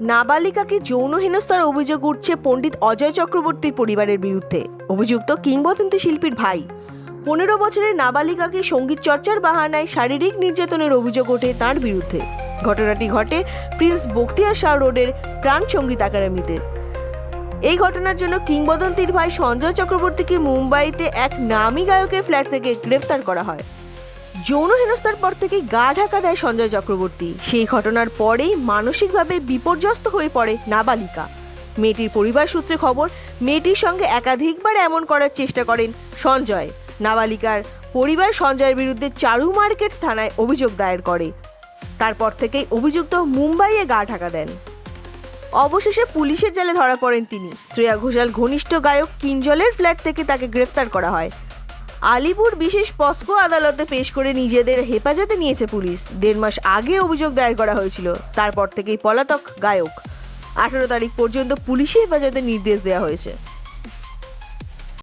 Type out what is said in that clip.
নাবালিকাকে যৌন হেনস্থার অভিযোগ উঠছে পণ্ডিত অজয় চক্রবর্তীর পরিবারের বিরুদ্ধে। অভিযুক্ত কিংবদন্তি শিল্পীর ভাই। পনেরো বছরের নাবালিকাকে সংগীত চর্চার বাহানায় শারীরিক নির্যাতনের অভিযোগ ওঠে তার বিরুদ্ধে। ঘটনাটি ঘটে প্রিন্স বখতিয়ার শাহ রোডের প্রাণ সংগীত একাডেমিতে। এই ঘটনার জন্য কিংবদন্তির ভাই সঞ্জয় চক্রবর্তীকে মুম্বাইতে এক নামী গায়কের ফ্ল্যাট থেকে গ্রেফতার করা হয়। যৌন হেনস্থার পর থেকেই গা ঢাকা দেয় সঞ্জয় চক্রবর্তী। সেই ঘটনার পরেই মানসিকভাবে বিপর্যস্ত হয়ে পড়ে নাবালিকা। মেয়েটির পরিবার সূত্রে খবর, মেয়েটির সঙ্গে একাধিকবার এমন করার চেষ্টা করেন সঞ্জয়। নাবালিকার পরিবার সঞ্জয়ের বিরুদ্ধে চারু মার্কেট থানায় অভিযোগ দায়ের করে। তারপর থেকেই অভিযুক্ত মুম্বাইয়ে গা ঢাকা দেন। অবশেষে পুলিশের জালে ধরা পড়েন তিনি। শ্রেয়া ঘোষাল ঘনিষ্ঠ গায়ক কিঞ্জলের ফ্ল্যাট থেকে তাকে গ্রেফতার করা হয়। আলিপুর বিশেষ পস্কো আদালতে পেশ করে নিজেদের হেফাজতে নিয়েছে পুলিশ। দেড় মাস আগে অভিযোগ দায়ের করা হয়েছিল। তারপর থেকেই পলাতক গায়ক। আঠেরো তারিখ পর্যন্ত পুলিশি হেফাজতে নির্দেশ দেওয়া হয়েছে।